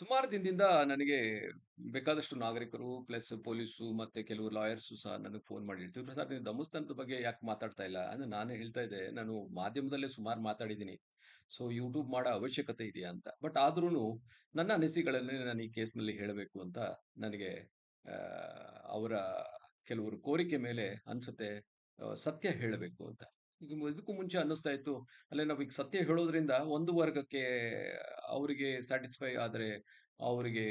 ಸುಮಾರು ದಿನದಿಂದ ನನಗೆ ಬೇಕಾದಷ್ಟು ನಾಗರಿಕರು ಪ್ಲಸ್ ಪೊಲೀಸು ಮತ್ತೆ ಕೆಲವು ಲಾಯರ್ಸು ಸಹ ನನಗೆ ಫೋನ್ ಮಾಡಿ ಹೇಳ್ತಿದ್ರು ಸರ್, ನೀವು ದಮಸ್ತನದ ಬಗ್ಗೆ ಯಾಕೆ ಮಾತಾಡ್ತಾ ಇಲ್ಲ ಅಂದ್ರೆ ನಾನು ಹೇಳ್ತಾ ಇದ್ದೆ. ನಾನು ಮಾಧ್ಯಮದಲ್ಲೇ ಸುಮಾರು ಮಾತಾಡಿದ್ದೀನಿ. ಸೊ ಯೂಟ್ಯೂಬ್ ಮಾಡೋ ಅವಶ್ಯಕತೆ ಇದೆಯಾ ಅಂತ. ಬಟ್ ಆದ್ರೂ ನನ್ನ ಅನಿಸಿಕೆಗಳನ್ನೇ ನಾನು ಈ ಕೇಸ್ನಲ್ಲಿ ಹೇಳಬೇಕು ಅಂತ ನನಗೆ ಅವರ ಕೆಲವರು ಕೋರಿಕೆ ಮೇಲೆ ಅನ್ಸುತ್ತೆ ಸತ್ಯ ಹೇಳಬೇಕು ಅಂತ. ಈಗ ಇದಕ್ಕೂ ಮುಂಚೆ ಅನ್ನಿಸ್ತಾ ಇತ್ತು. ಅಲ್ಲೇ ನಾವೀಗ ಸತ್ಯ ಹೇಳೋದ್ರಿಂದ ಒಂದು ವರ್ಗಕ್ಕೆ ಅವರಿಗೆ ಸ್ಯಾಟಿಸ್ಫೈ ಆದ್ರೆ ಅವರಿಗೆ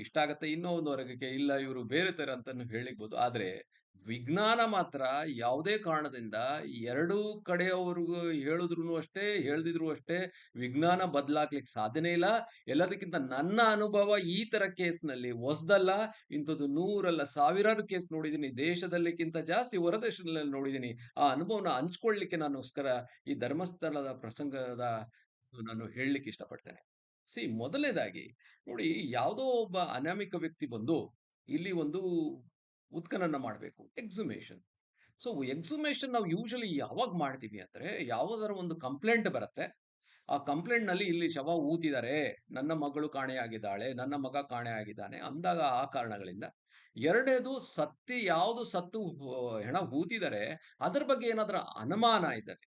ಇಷ್ಟ ಆಗತ್ತೆ ಇನ್ನೂ ಒಂದು ವರ್ಗಕ್ಕೆ ಇಲ್ಲ, ಇವರು ಬೇರೆ ತರ ಅಂತಾನು ಹೇಳಿಬಹುದು ಆದ್ರೆ ವಿಜ್ಞಾನ ಮಾತ್ರ ಯಾವುದೇ ಕಾರಣದಿಂದ ಎರಡೂ ಕಡೆಯವ್ರಿಗೂ ಹೇಳಿದ್ರು ಅಷ್ಟೇ, ಹೇಳ್ದಿದ್ರು ಅಷ್ಟೇ ವಿಜ್ಞಾನ ಬದಲಾಗ್ಲಿಕ್ಕೆ ಸಾಧ್ಯನೇ ಇಲ್ಲ. ಎಲ್ಲದಕ್ಕಿಂತ ನನ್ನ ಅನುಭವ ಈ ತರ ಕೇಸ್ನಲ್ಲಿ ಹೊಸದಲ್ಲ. ಇಂಥದ್ದು ನೂರಲ್ಲ ಸಾವಿರಾರು ಕೇಸ್ ನೋಡಿದ್ದೀನಿ. ದೇಶದಲ್ಲಿಕ್ಕಿಂತ ಜಾಸ್ತಿ ಹೊರದೇಶದಲ್ಲಿ ನೋಡಿದ್ದೀನಿ. ಆ ಅನುಭವನ ಹಂಚ್ಕೊಳ್ಳಿಕ್ಕೆ ನಾನೋಸ್ಕರ ಈ ಧರ್ಮಸ್ಥಳದ ಪ್ರಸಂಗದ ನಾನು ಹೇಳಲಿಕ್ಕೆ ಇಷ್ಟಪಡ್ತೇನೆ. ಸಿ, ಮೊದಲನೇದಾಗಿ ನೋಡಿ ಯಾವುದೋ ಒಬ್ಬ ಅನಾಮಿಕ ವ್ಯಕ್ತಿ ಬಂದು ಇಲ್ಲಿ ಒಂದು ಉತ್ಖನನ ಮಾಡಬೇಕು ಎಕ್ಸುಮೇಷನ್ ಸೊ ಎಕ್ಸುಮೇಷನ್ ನಾವು ಯೂಶಲಿ ಯಾವಾಗ ಮಾಡ್ತೀವಿ ಅಂದ್ರೆ ಯಾವುದರ ಒಂದು ಕಂಪ್ಲೇಂಟ್ ಬರುತ್ತೆ. ಆ ಕಂಪ್ಲೇಂಟ್ನಲ್ಲಿ ಇಲ್ಲಿ ಶವ ಊತಿದ್ದಾರೆ ನನ್ನ ಮಗಳು ಕಾಣೆಯಾಗಿದ್ದಾಳೆ ನನ್ನ ಮಗ ಕಾಣೆಯಾಗಿದ್ದಾನೆ ಅಂದಾಗ ಆ ಕಾರಣಗಳಿಂದ. ಎರಡನೇದು ಸತ್ತಿ ಯಾವುದು ಸತ್ತು ಹೆಣ ಊತಿದರೆ ಅದ್ರ ಬಗ್ಗೆ ಏನಾದರೂ ಅನುಮಾನ ಇದ್ದರೆ,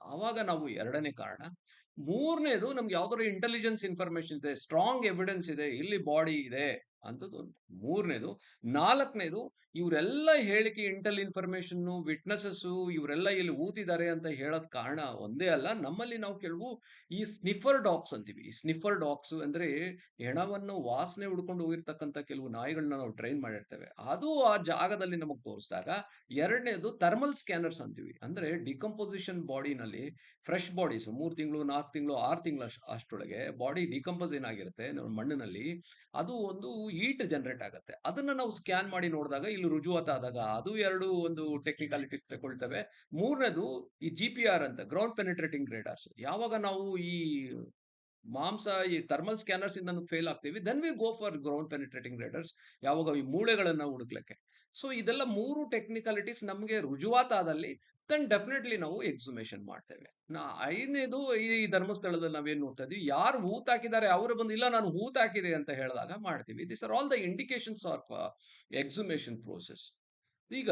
ಆವಾಗ ನಾವು ಎರಡನೇ ಕಾರಣ ಮೂರನೇದು ನಮ್ಗೆ ಯಾವ್ದಾದ್ರು ಇಂಟೆಲಿಜೆನ್ಸ್ ಇನ್ಫಾರ್ಮೇಶನ್ ಇದೆ ಸ್ಟ್ರಾಂಗ್ ಎವಿಡೆನ್ಸ್ ಇದೆ ಇಲ್ಲಿ ಬಾಡಿ ಇದೆ. ಅಂತದ್ದು ಒಂದು. ಮೂರನೇದು. ನಾಲ್ಕನೇದು, ಇವರೆಲ್ಲ ಹೇಳಿಕೆ ಇಂಟೆಲ್ ಇನ್ಫಾರ್ಮೇಶನ್ನು ವಿಟ್ನೆಸಸ್ಸು, ಇವರೆಲ್ಲ ಇಲ್ಲಿ ಊತಿದ್ದಾರೆ ಅಂತ ಹೇಳೋದ್ ಕಾರಣ ಒಂದೇ ಅಲ್ಲ, ನಮ್ಮಲ್ಲಿ ನಾವು ಕೆಲವು ಈ ಸ್ನಿಫರ್ ಡಾಗ್ಸ್ ಅಂತೀವಿ. ಈ ಸ್ನಿಫರ್ ಡಾಗ್ಸ್ ಅಂದ್ರೆ ಹೆಣವನ್ನು ವಾಸನೆ ಹುಡ್ಕೊಂಡು ಹೋಗಿರ್ತಕ್ಕಂಥ ಕೆಲವು ನಾಯಿಗಳನ್ನ ನಾವು ಟ್ರೈನ್ ಮಾಡಿರ್ತೇವೆ. ಅದು ಆ ಜಾಗದಲ್ಲಿ ನಮಗೆ ತೋರಿಸಿದಾಗ, ಎರಡನೇದು ಥರ್ಮಲ್ ಸ್ಕ್ಯಾನರ್ಸ್ ಅಂತೀವಿ. ಅಂದ್ರೆ ಡಿಕಂಪೋಸಿಷನ್ ಬಾಡಿನಲ್ಲಿ ಫ್ರೆಶ್ ಬಾಡೀಸ್, ಮೂರು ತಿಂಗಳು, ನಾಲ್ಕು ತಿಂಗಳು, ಆರು ತಿಂಗಳು ಅಷ್ಟೊಳಗೆ ಬಾಡಿ ಡಿಕಂಪೋಸ್ ಏನಾಗಿರುತ್ತೆ, ನಮ್ಮ ಮಣ್ಣಿನಲ್ಲಿ, ಅದು ಒಂದು ಹೀಟ್ ಜನರೇಟ್ ಆಗುತ್ತೆ. ಅದನ್ನ ನಾವು ಸ್ಕ್ಯಾನ್ ಮಾಡಿ ನೋಡಿದಾಗ ಇಲ್ಲಿ ರುಜುವಾತ ಆದಾಗ ಅದು ಎರಡು ಒಂದು ಟೆಕ್ನಿಕಾಲಿಟೀಸ್ ತಗೊಳ್ತವೆ. ಮೂರನೇದು ಈ ಜಿ ಪಿ ಆರ್ ಅಂತ ಗ್ರೌಂಡ್ ಪೆನಿಟ್ರೇಟಿಂಗ್ ರೇಡಾರ್ಸ್ ಯಾವಾಗ ನಾವು ಈ ಮಾಂಸ ಈ ಥರ್ಮಲ್ ಸ್ಕ್ಯಾನರ್ಸ್ ಇಂದ ಫೇಲ್ ಆಗ್ತೀವಿ. Then we go for ground penetrating radars ಯಾವಾಗ ಈ ಮೂಳೆಗಳನ್ನ ಹುಡುಕ್ಲಿಕ್ಕೆ. ಸೊ ಇದೆಲ್ಲ ಮೂರು ಟೆಕ್ನಿಕಾಲಿಟೀಸ್ ನಮಗೆ ರುಜುವಾತಾದಲ್ಲಿ ದೆನ್ ಡೆಫಿನೆಟ್ಲಿ ನಾವು ಎಕ್ಸುಮೇಷನ್ ಮಾಡ್ತೇವೆ. ನಾ, ಐದನೇದು ಈ ಧರ್ಮಸ್ಥಳದಲ್ಲಿ ನಾವೇನು ನೋಡ್ತಾ ಇದೀವಿ, ಯಾರು ಹೂತ್ ಹಾಕಿದ್ದಾರೆ, ಅವರು ಬಂದು, ಇಲ್ಲ, ನಾನು ಹೂತ್ ಹಾಕಿದೆ ಅಂತ ಹೇಳಿದಾಗ ಮಾಡ್ತೀವಿ. This are all the indications of exhumation process ಈಗ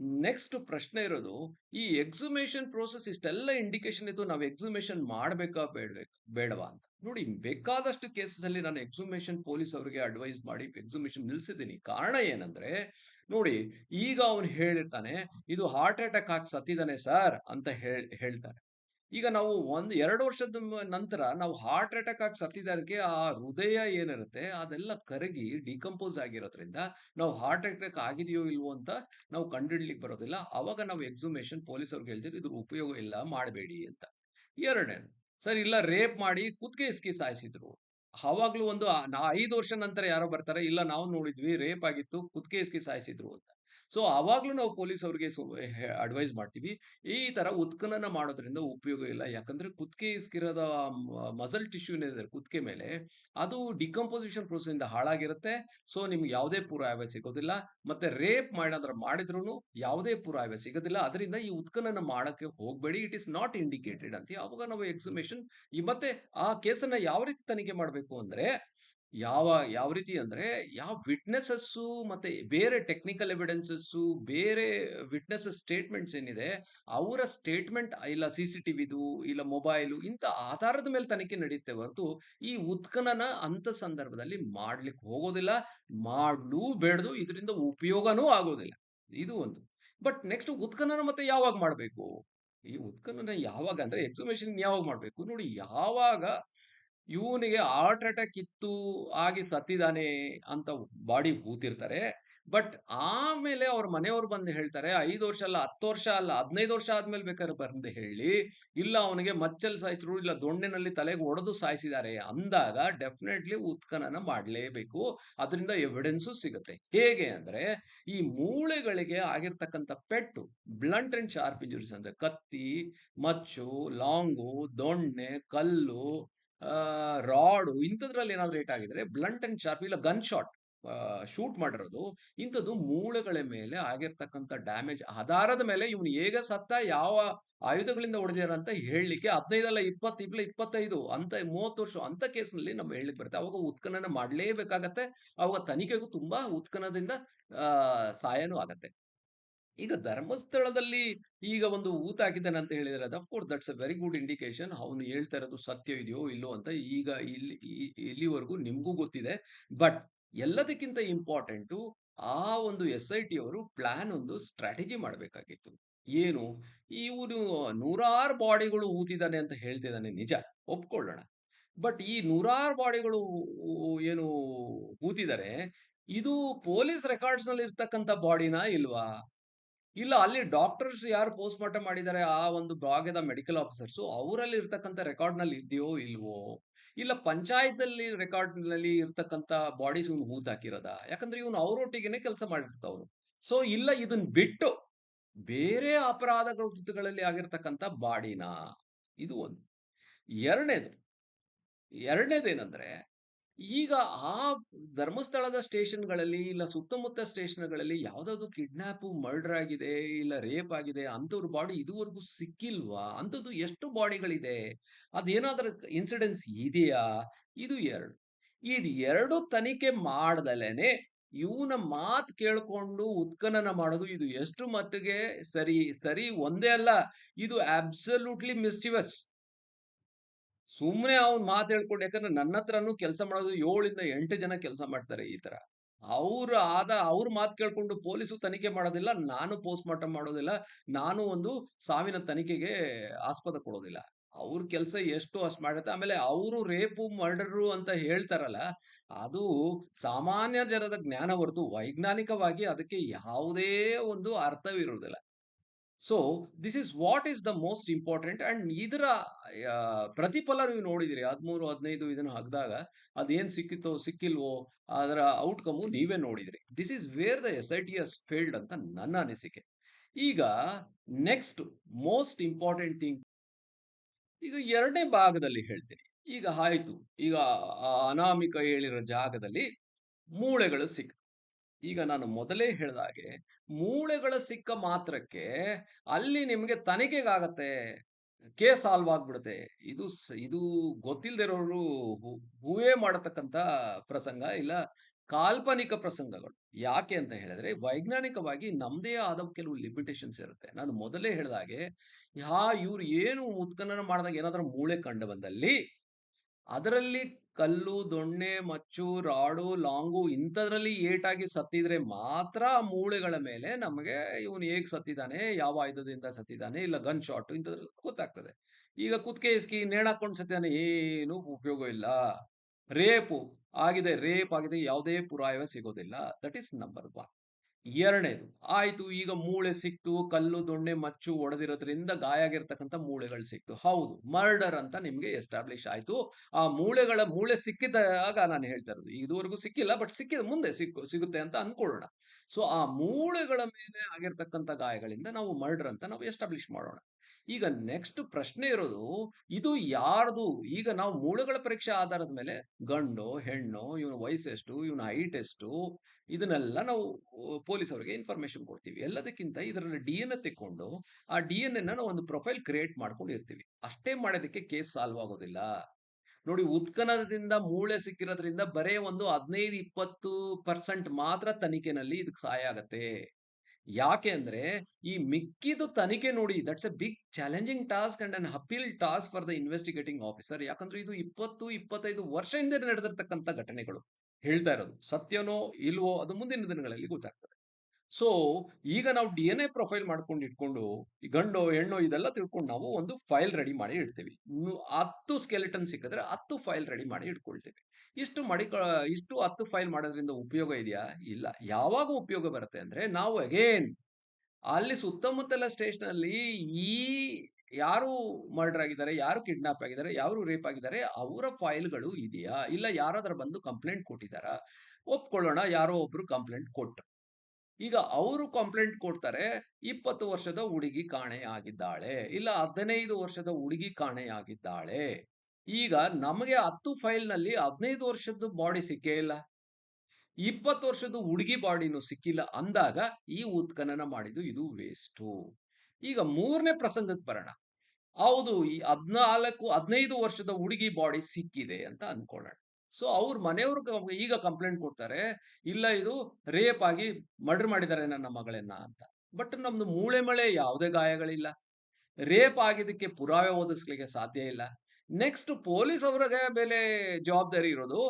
ನೆಕ್ಸ್ಟ್ ಪ್ರಶ್ನೆ ಇರೋದು, ಈ ಎಕ್ಸುಮೇಷನ್ ಪ್ರೋಸೆಸ್ ಇಷ್ಟೆಲ್ಲ ಇಂಡಿಕೇಶನ್ ಇದ್ದು ನಾವು ಎಕ್ಸುಮೇಷನ್ ಮಾಡ್ಬೇಕಾ ಬೇಡಬೇಕಾ ಬೇಡವಾ ಅಂತ. ನೋಡಿ, ಬೇಕಾದಷ್ಟು ಕೇಸಸ್ ಅಲ್ಲಿ ನಾನು ಎಕ್ಸುಮೇಷನ್ ಪೊಲೀಸ್ ಅವರಿಗೆ ಅಡ್ವೈಸ್ ಮಾಡಿ ಎಕ್ಸುಮೇಷನ್ ನಿಲ್ಸಿದ್ದೀನಿ. ಕಾರಣ ಏನಂದ್ರೆ, ನೋಡಿ, ಈಗ ಅವನು ಹೇಳಿರ್ತಾನೆ, ಇದು ಹಾರ್ಟ್ ಅಟ್ಯಾಕ್ ಹಾಕಿ ಸತ್ತಿದ್ದಾನೆ ಸರ್ ಅಂತ ಹೇಳ್, ಹೇಳ್ತಾರೆ. ಈಗ ನಾವು ಒಂದು, ಎರಡು ವರ್ಷದ ನಂತರ ನಾವು ಹಾರ್ಟ್ ಅಟ್ಯಾಕ್ ಆಗಿ ಸತ್ತಿದ್ದಕ್ಕೆ ಆ ಹೃದಯ ಏನಿರುತ್ತೆ ಅದೆಲ್ಲ ಕರಗಿ ಡಿಕಂಪೋಸ್ ಆಗಿರೋದ್ರಿಂದ ನಾವು ಹಾರ್ಟ್ ಅಟ್ಯಾಕ್ ಆಗಿದೆಯೋ ಇಲ್ವೋ ಅಂತ ನಾವು ಕಂಡಿಡ್ಲಿಕ್ಕೆ ಬರೋದಿಲ್ಲ. ಅವಾಗ ನಾವು ಎಕ್ಸುಮೇಷನ್ ಪೊಲೀಸ್ ಅವ್ರಿಗೆ ಹೇಳ್ತೀವಿ ಇದ್ರ ಉಪಯೋಗ ಇಲ್ಲ, ಮಾಡಬೇಡಿ ಅಂತ. ಎರಡನೇದು, ಸರ್, ಇಲ್ಲ ರೇಪ್ ಮಾಡಿ ಕುತ್ತಿಗೆ ಇಸ್ಕಿ ಸಾಯಿಸಿದ್ರು. ಅವಾಗ್ಲೂ ಒಂದು ಐದು ವರ್ಷ ನಂತರ ಯಾರೋ ಬರ್ತಾರೆ, ಇಲ್ಲ, ನಾವು ನೋಡಿದ್ವಿ ರೇಪ್ ಆಗಿತ್ತು ಕುತ್ತಿಗೆ ಇಸ್ಕಿ ಸಾಯಿಸಿದ್ರು ಅಂತ. ಸೊ, ಆವಾಗ್ಲೂ ನಾವು ಪೊಲೀಸ್ ಅವ್ರಿಗೆ ಅಡ್ವೈಸ್ ಮಾಡ್ತೀವಿ. ಈ ತರ ಉತ್ಖನನ ಮಾಡೋದ್ರಿಂದ ಉಪಯೋಗ ಇಲ್ಲ. ಯಾಕಂದ್ರೆ ಕುತ್ತಿಗೆ ಇಸ್ಕಿರೋದ ಮಸಲ್ ಟಿಶ್ಯೂ ಏನಿದೆ, ಕುತ್ತಿಗೆ ಮೇಲೆ ಅದು ಡಿಕಂಪೋಸಿಷನ್ ಪ್ರೋಸೆಸ್ ಇಂದ ಹಾಳಾಗಿರುತ್ತೆ. ಸೊ, ನಿಮ್ಗೆ ಯಾವುದೇ ಪುರಾವೆ ಸಿಗೋದಿಲ್ಲ. ಮತ್ತೆ ರೇಪ್ ಮಾಡೋದ್ರ ಮಾಡಿದ್ರು ಯಾವುದೇ ಪುರಾವೆ ಸಿಗೋದಿಲ್ಲ. ಅದರಿಂದ ಈ ಉತ್ಖನನ ಮಾಡಕ್ಕೆ ಹೋಗಬೇಡಿ. ಇಟ್ ಇಸ್ ನಾಟ್ ಇಂಡಿಕೇಟೆಡ್ ಅಂತ. ಅವಾಗ ನಾವು ಎಕ್ಸುಮೇಷನ್ ಈ ಮತ್ತೆ ಆ ಕೇಸನ್ನ ಯಾವ ರೀತಿ ತನಿಖೆ ಮಾಡಬೇಕು ಅಂದ್ರೆ ಯಾವ ಯಾವ ರೀತಿ ಅಂದರೆ ಯಾವ ವಿಟ್ನೆಸಸ್ಸು ಮತ್ತೆ ಬೇರೆ ಟೆಕ್ನಿಕಲ್ ಎವಿಡೆನ್ಸಸ್ಸು, ಬೇರೆ ವಿಟ್ನೆಸಸ್ ಸ್ಟೇಟ್ಮೆಂಟ್ಸ್ ಏನಿದೆ, ಅವರ ಸ್ಟೇಟ್ಮೆಂಟ್ ಇಲ್ಲ ಸಿ ಸಿ ಟಿವಿದು ಇಲ್ಲ ಮೊಬೈಲು ಇಂಥ ಆಧಾರದ ಮೇಲೆ ತನಿಖೆ ನಡೆಯುತ್ತೆ ಹೊರತು ಈ ಉತ್ಖನನ ಅಂತ ಸಂದರ್ಭದಲ್ಲಿ ಮಾಡ್ಲಿಕ್ಕೆ ಹೋಗೋದಿಲ್ಲ, ಮಾಡಲೂ ಬೇಡದು, ಇದರಿಂದ ಉಪಯೋಗನೂ ಆಗೋದಿಲ್ಲ. ಇದು ಒಂದು. ಬಟ್ ನೆಕ್ಸ್ಟ್ ಉತ್ಖನನ ಮತ್ತೆ ಯಾವಾಗ ಮಾಡಬೇಕು? ಈ ಉತ್ಖನನ ಯಾವಾಗ ಅಂದ್ರೆ ಎಕ್ಸುಮೇಷನ್ ಯಾವಾಗ ಮಾಡಬೇಕು? ನೋಡಿ, ಯಾವಾಗ ಇವನಿಗೆ ಹಾರ್ಟ್ ಅಟ್ಯಾಕ್ ಇತ್ತು ಆಗಿ ಸತ್ತಿದ್ದಾನೆ ಅಂತ ಬಾಡಿ ಹೂತಿರ್ತಾರೆ ಬಟ್ ಆಮೇಲೆ ಅವ್ರ ಮನೆಯವ್ರು ಬಂದು ಹೇಳ್ತಾರೆ, ಐದು ವರ್ಷ ಅಲ್ಲ, ಹತ್ತು ವರ್ಷ ಅಲ್ಲ, ಹದಿನೈದು ವರ್ಷ ಆದ್ಮೇಲೆ ಬೇಕಾದ್ರೆ ಬಂದು ಹೇಳಿ, ಇಲ್ಲ ಅವನಿಗೆ ಮಚ್ಚಲ್ ಸಾಯಿಸಿದ್ರು ಇಲ್ಲ ದೊಣ್ಣೆನಲ್ಲಿ ತಲೆಗೆ ಒಡೆದು ಸಾಯಿಸಿದ್ದಾರೆ ಅಂದಾಗ ಡೆಫಿನೆಟ್ಲಿ ಉತ್ಖನನ ಮಾಡಲೇಬೇಕು. ಅದರಿಂದ ಎವಿಡೆನ್ಸು ಸಿಗುತ್ತೆ. ಹೇಗೆ ಅಂದ್ರೆ, ಈ ಮೂಳೆಗಳಿಗೆ ಆಗಿರ್ತಕ್ಕಂಥ ಪೆಟ್ಟು ಬ್ಲಂಟ್ ಅಂಡ್ ಶಾರ್ಪ್ ಇಂಜುರೀಸ್ ಅಂದ್ರೆ ಕತ್ತಿ, ಮಚ್ಚು, ಲಾಂಗು, ದೊಣ್ಣೆ, ಕಲ್ಲು ರಾಡು ಇಂಥದ್ರಲ್ಲಿ ಏನಾದ್ರು ಏಟ್ ಆಗಿದ್ರೆ ಬ್ಲಂಟ್ ಅಂಡ್ ಶಾರ್ಪ್ ಇಲ್ಲ ಗನ್ ಶಾಟ್ ಶೂಟ್ ಮಾಡಿರೋದು, ಇಂಥದ್ದು ಮೂಳೆಗಳ ಮೇಲೆ ಆಗಿರ್ತಕ್ಕಂಥ ಡ್ಯಾಮೇಜ್ ಆಧಾರದ ಮೇಲೆ ಇವನು ಹೇಗೆ ಸತ್ತ, ಯಾವ ಆಯುಧಗಳಿಂದ ಹೊಡೆದಿರ ಅಂತ ಹೇಳಲಿಕ್ಕೆ ಹದಿನೈದಲ್ಲ ಇಪ್ಪತ್ತು ಇಲ್ಲ ಇಪ್ಪತ್ತೈದು ಅಂತ, ಮೂವತ್ತು ವರ್ಷ ಅಂತ ಕೇಸ್ನಲ್ಲಿ ನಮ್ಮ ಹೇಳಲಿಕ್ಕೆ ಬರುತ್ತೆ. ಅವಾಗ ಉತ್ಖನನ ಮಾಡಲೇಬೇಕಾಗತ್ತೆ. ಅವಾಗ ತನಿಖೆಗೂ ತುಂಬಾ ಉತ್ಖನದಿಂದ ಸಹಾಯನೂ ಆಗತ್ತೆ. ಈಗ ಧರ್ಮಸ್ಥಳದಲ್ಲಿ ಈಗ ಒಂದು ಊತ ಹಾಕಿದ್ದಾನೆ ಅಂತ ಹೇಳಿದರೆ ಅದು of course that's a very good indication ಅವನು ಹೇಳ್ತಾ ಇರೋದು ಸತ್ಯ ಇದೆಯೋ ಇಲ್ಲೋ ಅಂತ ಈಗ ಇಲ್ಲಿ ಇಲ್ಲಿವರೆಗೂ ನಿಮ್ಗೂ ಗೊತ್ತಿದೆ. ಬಟ್ ಎಲ್ಲದಕ್ಕಿಂತ ಇಂಪಾರ್ಟೆಂಟು ಆ ಒಂದು ಎಸ್ ಐ ಟಿ ಅವರು ಪ್ಲಾನ್ ಒಂದು ಸ್ಟ್ರಾಟಜಿ ಮಾಡಬೇಕಾಗಿತ್ತು. ಏನು? ಇವನು ನೂರಾರು ಬಾಡಿಗಳು ಊತಿದ್ದಾನೆ ಅಂತ ಹೇಳ್ತಿದ್ದಾನೆ ನಿಜ, ಒಪ್ಕೊಳ್ಳೋಣ. ಬಟ್ ಈ ನೂರಾರು ಬಾಡಿಗಳು ಏನು ಊತಿದ್ದಾರೆ ಇದು ಪೊಲೀಸ್ ರೆಕಾರ್ಡ್ಸ್ನಲ್ಲಿ ಇರ್ತಕ್ಕಂಥ ಬಾಡಿನಾ ಇಲ್ವಾ? ಇಲ್ಲ, ಅಲ್ಲಿ ಡಾಕ್ಟರ್ಸ್ ಯಾರು ಪೋಸ್ಟ್ ಮಾರ್ಟಮ್ ಮಾಡಿದ್ದಾರೆ ಆ ಒಂದು ಭಾಗದ ಮೆಡಿಕಲ್ ಆಫೀಸರ್ಸ್ ಅವರಲ್ಲಿ ಇರ್ತಕ್ಕಂಥ ರೆಕಾರ್ಡ್ನಲ್ಲಿ ಇದೆಯೋ ಇಲ್ವೋ? ಇಲ್ಲ ಪಂಚಾಯತ್ ಅಲ್ಲಿ ರೆಕಾರ್ಡ್ನಲ್ಲಿ ಇರ್ತಕ್ಕಂಥ ಬಾಡೀಸ್ ಇವ್ನು ಹೂತ್ ಹಾಕಿರೋದ? ಯಾಕಂದ್ರೆ ಇವನು ಅವರೊಟ್ಟಿಗೆನೆ ಕೆಲಸ ಮಾಡಿರ್ತವ್ರು ಸೊ ಇಲ್ಲ, ಇದನ್ ಬಿಟ್ಟು ಬೇರೆ ಅಪರಾಧ ಕೃತ್ಯಗಳಲ್ಲಿ ಆಗಿರ್ತಕ್ಕಂಥ ಬಾಡಿನ ಇದು ಒಂದು. ಎರಡನೇದು, ಎರಡನೇದೇನಂದ್ರೆ ಈಗ ಆ ಧರ್ಮಸ್ಥಳದ ಸ್ಟೇಷನ್ಗಳಲ್ಲಿ ಇಲ್ಲ ಸುತ್ತಮುತ್ತ ಸ್ಟೇಷನ್ಗಳಲ್ಲಿ ಯಾವ್ದಾದ್ರು ಕಿಡ್ನಾಪ್, ಮರ್ಡರ್ ಆಗಿದೆ, ಇಲ್ಲ ರೇಪ್ ಆಗಿದೆ ಅಂಥವ್ರ ಬಾಡಿ ಇದುವರೆಗೂ ಸಿಕ್ಕಿಲ್ವಾ? ಅಂಥದ್ದು ಎಷ್ಟು ಬಾಡಿಗಳಿದೆ? ಅದೇನಾದ್ರೂ ಇನ್ಸಿಡೆನ್ಸ್ ಇದೆಯಾ? ಇದು ಎರಡು. ಇದು ಎರಡು ತನಿಖೆ ಮಾಡ್ದಲೇನೆ ಇವನ ಮಾತ್ ಕೇಳ್ಕೊಂಡು ಉತ್ಖನನ ಮಾಡೋದು ಇದು ಎಷ್ಟು ಮಟ್ಟಿಗೆ ಸರಿ ಸರಿ ಒಂದೇ ಅಲ್ಲ, ಇದು ಅಬ್ಸಲ್ಯೂಟ್ಲಿ ಮಿಸ್ಟಿವಸ್ ಸುಮ್ಮನೆ ಅವ್ನ್ ಮಾತು ಹೇಳ್ಕೊಂಡು, ಯಾಕಂದ್ರೆ ನನ್ನ ಹತ್ರನೂ ಕೆಲಸ ಮಾಡೋದು ಏಳಿಂದ ಎಂಟು ಜನ ಕೆಲಸ ಮಾಡ್ತಾರೆ ಈ ತರ ಅವ್ರ ಆದ, ಅವ್ರ ಮಾತು ಕೇಳ್ಕೊಂಡು ಪೊಲೀಸು ತನಿಖೆ ಮಾಡೋದಿಲ್ಲ, ನಾನು ಪೋಸ್ಟ್ ಮಾರ್ಟಮ್ ಮಾಡೋದಿಲ್ಲ, ನಾನು ಒಂದು ಸಾವಿನ ತನಿಖೆಗೆ ಆಸ್ಪದ ಕೊಡೋದಿಲ್ಲ. ಅವ್ರ ಕೆಲಸ ಎಷ್ಟು ಅಷ್ಟು ಮಾಡುತ್ತೆ ಆಮೇಲೆ ಅವರು ರೇಪು, ಮರ್ಡರು ಅಂತ ಹೇಳ್ತಾರಲ್ಲ, ಅದು ಸಾಮಾನ್ಯ ಜನದ ಜ್ಞಾನ ಹೊರತು ವೈಜ್ಞಾನಿಕವಾಗಿ ಅದಕ್ಕೆ ಯಾವುದೇ ಒಂದು ಅರ್ಥವಿರುವುದಿಲ್ಲ so this is what is the most important and ಇದರ ಪ್ರತಿಫಲ ನೀವು ನೋಡಿದಿರಿ. ಹದಿಮೂರು, ಹದಿನೈದು ಇದನ್ನು ಹಾಕಿದಾಗ ಅದೇನು ಸಿಕ್ಕಿತ್ತೋ, ಸಿಕ್ಕಿಲ್ವೋ, ಅದರ ಔಟ್ಕಮು ನೀವೇ ನೋಡಿದಿರಿ. This is where the S I T S failed ಅಂತ ನನ್ನ ಅನಿಸಿಕೆ. ಈಗ ನೆಕ್ಸ್ಟ್ ಮೋಸ್ಟ್ ಇಂಪಾರ್ಟೆಂಟ್ ಥಿಂಗ್ ಈಗ ಎರಡನೇ ಭಾಗದಲ್ಲಿ ಹೇಳ್ತೀನಿ. ಈಗ ಆಯ್ತು. ಈಗ ಅನಾಮಿಕ ಹೇಳಿರೋ ಜಾಗದಲ್ಲಿ ಮೂಳೆಗಳು ಸಿಕ್ ಈಗ ನಾನು ಮೊದಲೇ ಹೇಳಿದ ಹಾಗೆ ಮೂಳೆಗಳ ಸಿಕ್ಕ ಮಾತ್ರಕ್ಕೆ ಅಲ್ಲಿ ನಿಮಗೆ ತನಿಖೆಗಾಗತ್ತೆ, ಕೇಸ್ ಸಾಲ್ವ್ ಆಗ್ಬಿಡುತ್ತೆ. ಇದು ಇದು ಗೊತ್ತಿಲ್ಲದಿರೋರು ಹೂವೆ ಮಾಡತಕ್ಕಂತ ಪ್ರಸಂಗ ಇಲ್ಲ ಕಾಲ್ಪನಿಕ ಪ್ರಸಂಗಗಳು. ಯಾಕೆ ಅಂತ ಹೇಳಿದ್ರೆ ವೈಜ್ಞಾನಿಕವಾಗಿ ನಮ್ದೇ ಆದ ಕೆಲವು ಲಿಮಿಟೇಷನ್ಸ್ ಇರುತ್ತೆ. ನಾನು ಮೊದಲೇ ಹೇಳಿದ ಹಾಗೆ, ಯಾ ಇವ್ರು ಏನು ಉತ್ಖನನ ಮಾಡಿದಾಗ ಏನಾದರೂ ಮೂಳೆ ಕಂಡು ಬಂದಲ್ಲಿ ಅದರಲ್ಲಿ ಕಲ್ಲು, ದೊಣ್ಣೆ, ಮಚ್ಚು, ರಾಡು, ಲಾಂಗು ಇಂಥದ್ರಲ್ಲಿ ಏಟಾಗಿ ಸತ್ತಿದ್ರೆ ಮಾತ್ರ ಮೂಳೆಗಳ ಮೇಲೆ ನಮಗೆ ಇವನು ಹೇಗೆ ಸತ್ತಿದ್ದಾನೆ ಯಾವ ಆಯುಧದಿಂದ ಸತ್ತಿದ್ದಾನೆ ಇಲ್ಲ ಗನ್ ಶಾಟ್ ಇಂಥದ್ರಲ್ಲಿ ಗೊತ್ತಾಗ್ತದೆ. ಈಗ ಕುತ್ತಿಗೆ ಇಸ್ಕಿ ನೇಣಾಕೊಂಡು ಸತ್ತಿದ್ದಾನೆ ಏನು ಉಪಯೋಗ ಇಲ್ಲ. ರೇಪು ಆಗಿದೆ, ರೇಪ್ ಆಗಿದೆ, ಯಾವುದೇ ಪುರಾವೆ ಸಿಗೋದಿಲ್ಲ. ದಟ್ ಈಸ್ ನಂಬರ್ ಒನ್ ಎರಡನೇದು, ಆಯ್ತು, ಈಗ ಮೂಳೆ ಸಿಕ್ತು, ಕಲ್ಲು, ದೊಣ್ಣೆ, ಮಚ್ಚು ಒಡೆದಿರೋದ್ರಿಂದ ಗಾಯ ಆಗಿರ್ತಕ್ಕಂಥ ಮೂಳೆಗಳು ಸಿಕ್ತು. ಹೌದು, ಮರ್ಡರ್ ಅಂತ ನಿಮ್ಗೆ ಎಸ್ಟಾಬ್ಲಿಷ್ ಆಯ್ತು. ಆ ಮೂಳೆಗಳ ಮೂಳೆ ಸಿಕ್ಕಿದಾಗ ನಾನು ಹೇಳ್ತಾ ಇರೋದು, ಇದುವರೆಗೂ ಸಿಕ್ಕಿಲ್ಲ, ಬಟ್ ಸಿಕ್ಕಿದ ಮುಂದೆ ಸಿಕ್ಕು, ಸಿಗುತ್ತೆ ಅಂತ ಅನ್ಕೊಳ್ಳೋಣ ಸೊ, ಆ ಮೂಳೆಗಳ ಮೇಲೆ ಆಗಿರ್ತಕ್ಕಂಥ ಗಾಯಗಳಿಂದ ನಾವು ಮರ್ಡರ್ ಅಂತ ನಾವು ಎಸ್ಟಾಬ್ಲಿಷ್ ಮಾಡೋಣ. ಈಗ ನೆಕ್ಸ್ಟ್ ಪ್ರಶ್ನೆ ಇರೋದು, ಇದು ಯಾರ್ದು? ಈಗ ನಾವು ಮೂಳೆಗಳ ಪರೀಕ್ಷೆ ಆಧಾರದ ಮೇಲೆ ಗಂಡು, ಹೆಣ್ಣು, ಇವನ ವಯಸ್ಸೆಷ್ಟು, ಇವನ ಹೈಟ್ ಎಷ್ಟು ಇದನ್ನೆಲ್ಲ ನಾವು ಪೊಲೀಸ್ ಅವರಿಗೆ ಇನ್ಫಾರ್ಮೇಶನ್ ಕೊಡ್ತೀವಿ. ಎಲ್ಲದಕ್ಕಿಂತ ಇದರಲ್ಲಿ ಡಿ ಎನ್ ತೆಕ್ಕೊಂಡು, ಆ ಡಿ ಎನ್ ಎನ್ನ ನಾವು ಒಂದು ಪ್ರೊಫೈಲ್ ಕ್ರಿಯೇಟ್ ಮಾಡ್ಕೊಂಡು ಇರ್ತೀವಿ. ಅಷ್ಟೇ ಮಾಡೋದಕ್ಕೆ ಕೇಸ್ ಸಾಲ್ವ್ ಆಗೋದಿಲ್ಲ. ನೋಡಿ ಉತ್ಖನನದಿಂದ ಮೂಳೆ ಸಿಕ್ಕಿರೋದ್ರಿಂದ ಬರೇ ಒಂದು ಹದಿನೈದು, ಇಪ್ಪತ್ತು ಪರ್ಸೆಂಟ್ ಮಾತ್ರ ತನಿಖೆನಲ್ಲಿ ಇದಕ್ಕೆ ಸಹಾಯ ಆಗತ್ತೆ. ಯಾಕೆ ಅಂದ್ರೆ ಈ ಮಿಕ್ಕಿದು ತನಿಖೆ ನೋಡಿ that's a big challenging task and an uphill task for the investigating officer ಯಾಕಂದ್ರೆ ಇದು ಇಪ್ಪತ್ತು, ಇಪ್ಪತ್ತೈದು ಹಿಂದೆ ನಡೆದಿರ್ತಕ್ಕಂಥ ಘಟನೆಗಳು. ಹೇಳ್ತಾ ಇರೋದು. ಸತ್ಯನೋ ಇಲ್ವೋ, ಅದು ಮುಂದಿನ ದಿನಗಳಲ್ಲಿ ಗೊತ್ತಾಗ್ತದೆ. ಸೊ ಈಗ ನಾವು ಡಿ ಎನ್ ಎ ಪ್ರೊಫೈಲ್ ಮಾಡ್ಕೊಂಡು ಇಟ್ಕೊಂಡು ಗಂಡು, ಹೆಣ್ಣು, ಇದೆಲ್ಲ ತಿಳ್ಕೊಂಡು ನಾವು ಒಂದು ಫೈಲ್ ರೆಡಿ ಮಾಡಿ ಇಡ್ತೀವಿ. ಹತ್ತು ಸ್ಕೆಲೆಟನ್ ಸಿಕ್ಕಿದ್ರೆ ಹತ್ತು ಫೈಲ್ ರೆಡಿ ಮಾಡಿ ಇಟ್ಕೊಳ್ತೀವಿ. ಇಷ್ಟು ಮಡಿಕ, ಇಷ್ಟು ಹತ್ತು ಫೈಲ್ ಮಾಡೋದ್ರಿಂದ ಉಪಯೋಗ ಇದೆಯಾ? ಇಲ್ಲ. ಯಾವಾಗ ಉಪಯೋಗ ಬರುತ್ತೆ ಅಂದ್ರೆ ನಾವು ಅಗೇನ್ ಅಲ್ಲಿ ಸುತ್ತಮುತ್ತಲ ಸ್ಟೇಷನ್ ಅಲ್ಲಿ ಈ ಯಾರು ಮರ್ಡರ್ ಆಗಿದ್ದಾರೆ, ಯಾರು ಕಿಡ್ನಾಪ್ ಆಗಿದ್ದಾರೆ, ಯಾರು ರೇಪ್ ಆಗಿದ್ದಾರೆ, ಅವರ ಫೈಲ್ಗಳು ಇದೆಯಾ? ಇಲ್ಲ ಯಾರಾದ್ರೂ ಬಂದು ಕಂಪ್ಲೇಂಟ್ ಕೊಟ್ಟಿದ್ದಾರಾ? ಒಪ್ಕೊಳ್ಳೋಣ, ಯಾರೋ ಒಬ್ರು ಕಂಪ್ಲೇಂಟ್ ಕೊಟ್ಟರು ಈಗ ಅವರು ಕಂಪ್ಲೇಂಟ್ ಕೊಡ್ತಾರೆ, ಇಪ್ಪತ್ತು ವರ್ಷದ ಹುಡುಗಿ ಕಾಣೆ ಆಗಿದ್ದಾಳೆ ಇಲ್ಲ ಹದಿನೈದು ವರ್ಷದ ಹುಡುಗಿ ಕಾಣೆಯಾಗಿದ್ದಾಳೆ. ಈಗ ನಮಗೆ ಹತ್ತು ಫೈಲ್ನಲ್ಲಿ ಹದಿನೈದು ವರ್ಷದ್ದು ಬಾಡಿ ಸಿಕ್ಕೇ ಇಲ್ಲ 20 ವರ್ಷದ ಹುಡುಗಿ ಬಾಡಿನೂ ಸಿಕ್ಕಿಲ್ಲ ಅಂದಾಗ ಈ ಉತ್ಖನನ ಮಾಡಿದ್ದು ಇದು ವೇಸ್ಟು. ಈಗ ಮೂರನೇ ಪ್ರಸಂಗಕ್ಕೆ ಬರೋಣ. ಹೌದು ಈ 14, 15 ವರ್ಷದ ಹುಡುಗಿ ಬಾಡಿ ಸಿಕ್ಕಿದೆ ಅಂತ ಅನ್ಕೊಳ್ಳೋಣ. ಸೊ ಅವ್ರ ಮನೆಯವರು ಈಗ ಕಂಪ್ಲೇಂಟ್ ಕೊಡ್ತಾರೆ. ಇಲ್ಲ ಇದು ರೇಪ್ ಆಗಿ ಮರ್ಡರ್ ಮಾಡಿದ್ದಾರೆ ನನ್ನ ಮಗಳನ್ನ ಅಂತ. ಬಟ್ ನಮ್ದು ಮೂಳೆ ಮಳೆ ಯಾವುದೇ ಗಾಯಗಳಿಲ್ಲ. ರೇಪ್ ಆಗಿದ್ದಕ್ಕೆ ಪುರಾವೆ ಒದಗಿಸ್ಲಿಕ್ಕೆ ಸಾಧ್ಯ ಇಲ್ಲ. ನೆಕ್ಸ್ಟ್ ಪೊಲೀಸ್ ಅವ್ರಿಗೆ ಮೇಲೆ ಜವಾಬ್ದಾರಿ ಇರೋದು.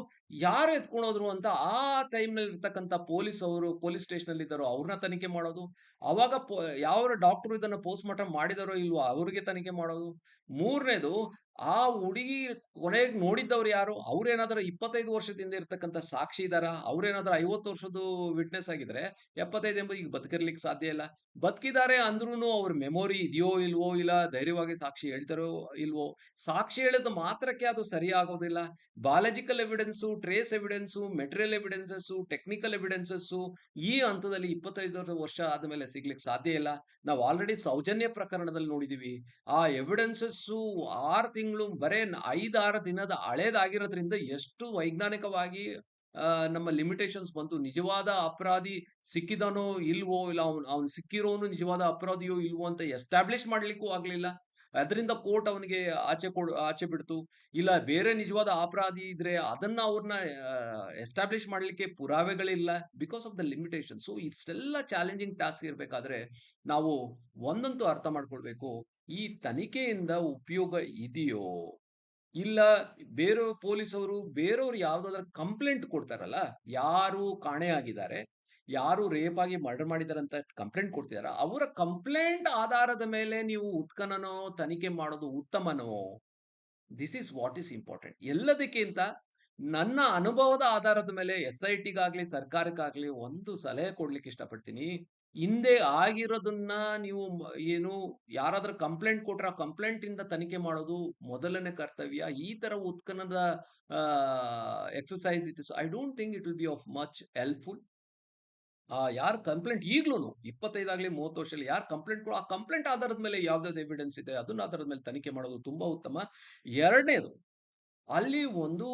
ಯಾರು ಎತ್ಕೊಂಡೋದ್ರು ಅಂತ ಆ ಟೈಮ್‌ನಲ್ಲಿ ಇರ್ತಕ್ಕಂಥ ಪೊಲೀಸ್ ಅವರು ಪೊಲೀಸ್ ಸ್ಟೇಷನ್‌ನಲ್ಲಿ ಇದ್ದಾರೋ ಅವ್ರನ್ನ ತನಿಖೆ ಮಾಡೋದು. ಅವಾಗ ಯಾವ ಡಾಕ್ಟರ್ ಇದನ್ನ ಪೋಸ್ಟ್ ಮಾರ್ಟಮ್ ಮಾಡಿದಾರೋ ಇಲ್ವೋ ಅವ್ರಿಗೆ ತನಿಖೆ ಮಾಡೋದು. ಮೂರನೇದು ಆ ಹುಡುಗಿ ಕೊನೆಗೆ ನೋಡಿದ್ದವ್ರು ಯಾರು? ಅವ್ರೇನಾದ್ರೂ ಇಪ್ಪತ್ತೈದು ವರ್ಷದಿಂದ ಇರ್ತಕ್ಕಂಥ ಸಾಕ್ಷಿ ಇದಾರ ಅವ್ರೇನಾದ್ರೂ ಐವತ್ತು ವರ್ಷದ ವಿಟ್ನೆಸ್ ಆಗಿದ್ರೆ ಎಪ್ಪತ್ತೈದು ಎಂಬುದು ಈಗ ಬದುಕಿರ್ಲಿಕ್ಕೆ ಸಾಧ್ಯ ಇಲ್ಲ. ಬದುಕಿದ್ದಾರೆ ಅಂದ್ರೂ ಅವ್ರ ಮೆಮೊರಿ ಇದೆಯೋ ಇಲ್ವೋ ಇಲ್ಲ ಧೈರ್ಯವಾಗಿ ಸಾಕ್ಷಿ ಹೇಳ್ತಾರೋ ಇಲ್ವೋ. ಸಾಕ್ಷಿ ಹೇಳಿದ ಮಾತ್ರಕ್ಕೆ ಅದು ಸರಿ ಆಗೋದಿಲ್ಲ. Biological evidence, trace evidence, material evidences, technical evidences ಈ ಹಂತದಲ್ಲಿ 25 ವರ್ಷ ಆದ್ಮೇಲೆ ಸಿಗ್ಲಿಕ್ಕೆ ಸಾಧ್ಯ ಇಲ್ಲ. ನಾವು ಆಲ್ರೆಡಿ ಸೌಜನ್ಯ ಪ್ರಕರಣದಲ್ಲಿ ನೋಡಿದೀವಿ. ಆ ಎವಿಡೆನ್ಸಸ್ಸು ಆರು ತಿಂಗಳು ಬರೇ 5, 6 ದಿನದ ಹಳೇದಾಗಿರೋದ್ರಿಂದ ಎಷ್ಟು ವೈಜ್ಞಾನಿಕವಾಗಿ ನಮ್ಮ ಲಿಮಿಟೇಷನ್ಸ್ ಬಂತು. ನಿಜವಾದ ಅಪರಾಧಿ ಸಿಕ್ಕಿದಾನೋ ಇಲ್ವೋ ಇಲ್ಲ ಅವ್ನು ಅವ್ನು ಸಿಕ್ಕಿರೋನು ನಿಜವಾದ ಅಪರಾಧಿಯೋ ಇಲ್ವೋ ಅಂತ ಎಸ್ಟಾಬ್ಲಿಷ್ ಮಾಡ್ಲಿಕ್ಕೂ ಆಗ್ಲಿಲ್ಲ. ಅದರಿಂದ ಕೋರ್ಟ್ ಅವನಿಗೆ ಆಚೆ ಕೊಡ್ ಆಚೆ ಬಿಡ್ತು. ಇಲ್ಲ ಬೇರೆ ನಿಜವಾದ ಅಪರಾಧಿ ಇದ್ರೆ ಅದನ್ನ ಅವ್ರನ್ನ ಎಸ್ಟಾಬ್ಲಿಷ್ ಮಾಡ್ಲಿಕ್ಕೆ ಪುರಾವೆಗಳಿಲ್ಲ. Because of the limitation. So ಇಷ್ಟೆಲ್ಲ ಚಾಲೆಂಜಿಂಗ್ ಟಾಸ್ಕ್ ಇರಬೇಕಾದ್ರೆ ನಾವು ಒಂದಂತೂ ಅರ್ಥ ಮಾಡ್ಕೊಳ್ಬೇಕು. ಈ ತನಿಖೆಯಿಂದ ಉಪಯೋಗ ಇದೆಯೋ? ಇಲ್ಲ ಬೇರೆ ಪೊಲೀಸವರು ಬೇರೆಯವ್ರು ಯಾವ್ದಾದ್ರು ಕಂಪ್ಲೇಂಟ್ ಕೊಡ್ತಾರಲ್ಲ, ಯಾರು ಕಾಣೆಯಾಗಿದ್ದಾರೆ, ಯಾರು ರೇಪ್ ಆಗಿ ಮರ್ಡರ್ ಮಾಡಿದ್ದಾರೆ ಅಂತ ಕಂಪ್ಲೇಂಟ್ ಕೊಡ್ತಿದಾರ, ಅವರ ಕಂಪ್ಲೇಂಟ್ ಆಧಾರದ ಮೇಲೆ ನೀವು ಉತ್ಖನನೋ, ತನಿಖೆ ಮಾಡೋದು ಉತ್ತಮನೋ? This is what is important. ಎಲ್ಲದಕ್ಕಿಂತ ನನ್ನ ಅನುಭವದ ಆಧಾರದ ಮೇಲೆ ಎಸ್-ಐ-ಟಿಗಾಗ್ಲಿ, ಸರ್ಕಾರಕ್ಕಾಗ್ಲಿ ಒಂದು ಸಲಹೆ ಕೊಡ್ಲಿಕ್ಕೆ ಇಷ್ಟಪಡ್ತೀನಿ. ಹಿಂದೆ ಆಗಿರೋದನ್ನ ನೀವು ಏನು ಯಾರಾದ್ರೂ ಕಂಪ್ಲೇಂಟ್ ಕೊಟ್ರೆ ಆ ಕಂಪ್ಲೇಂಟ್ ಇಂದ ತನಿಖೆ ಮಾಡೋದು ಮೊದಲನೇ ಕರ್ತವ್ಯ. ಈ ತರ ಉತ್ಖನದ exercise it is I don't think it will be of much helpful. ಆ, ಯಾರು ಕಂಪ್ಲೇಂಟ್ ಈಗಲೂ 25 ಮೂವತ್ತು 30 ವರ್ಷದಲ್ಲಿ ಯಾರು ಕಂಪ್ಲೇಂಟ್ ಆ ಕಂಪ್ಲೇಂಟ್ ಆಧಾರದ ಮೇಲೆ ಯಾವ್ದಾವ್ದು ಎವಿಡೆನ್ಸ್ ಇದೆ, ಅದನ್ನ ಆಧಾರದ ಮೇಲೆ ತನಿಖೆ ಮಾಡೋದು ತುಂಬಾ ಉತ್ತಮ. ಎರಡನೇದು, ಅಲ್ಲಿ ಒಂದು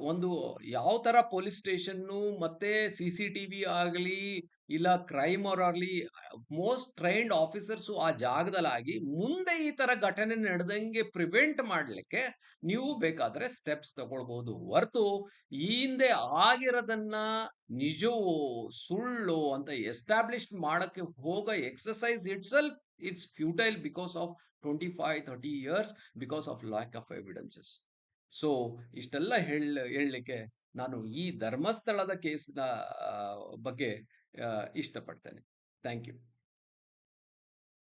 ಒಂದು ಯಾವ ತರ ಪೊಲೀಸ್ ಸ್ಟೇಷನ್ನು ಮತ್ತೆ ಸಿ ಸಿ ಟಿ ವಿ ಆಗಲಿ ಇಲ್ಲ ಕ್ರೈಮರ್ ಆಗಲಿ ಮೋಸ್ಟ್ ಟ್ರೈನ್ಡ್ ಆಫೀಸರ್ಸು ಆ ಜಾಗದಲ್ಲಾಗಿ ಮುಂದೆ ಈ ತರ ಘಟನೆ ನಡೆದಂಗೆ ಪ್ರಿವೆಂಟ್ ಮಾಡಲಿಕ್ಕೆ ನೀವು ಬೇಕಾದ್ರೆ ಸ್ಟೆಪ್ಸ್ ತಗೊಳ್ಬಹುದು. ಹೊರತು ಈ ಹಿಂದೆ ಆಗಿರೋದನ್ನ ನಿಜವೋ, ಸುಳ್ಳೋ ಅಂತ ಎಸ್ಟಾಬ್ಲಿಷ್ ಮಾಡಕ್ಕೆ ಹೋಗೋ exercise itself it's futile because of 25, 30 years because of lack of evidences. So ಇಷ್ಟೆಲ್ಲ ಹೇಳ ಹೇಳ್ಲಿಕ್ಕೆ ನಾನು ಈ ಧರ್ಮಸ್ಥಳದ ಕೇಸ್‌ನ ಬಗ್ಗೆ ಇಷ್ಟಪಡ್ತೇನೆ. Thank you.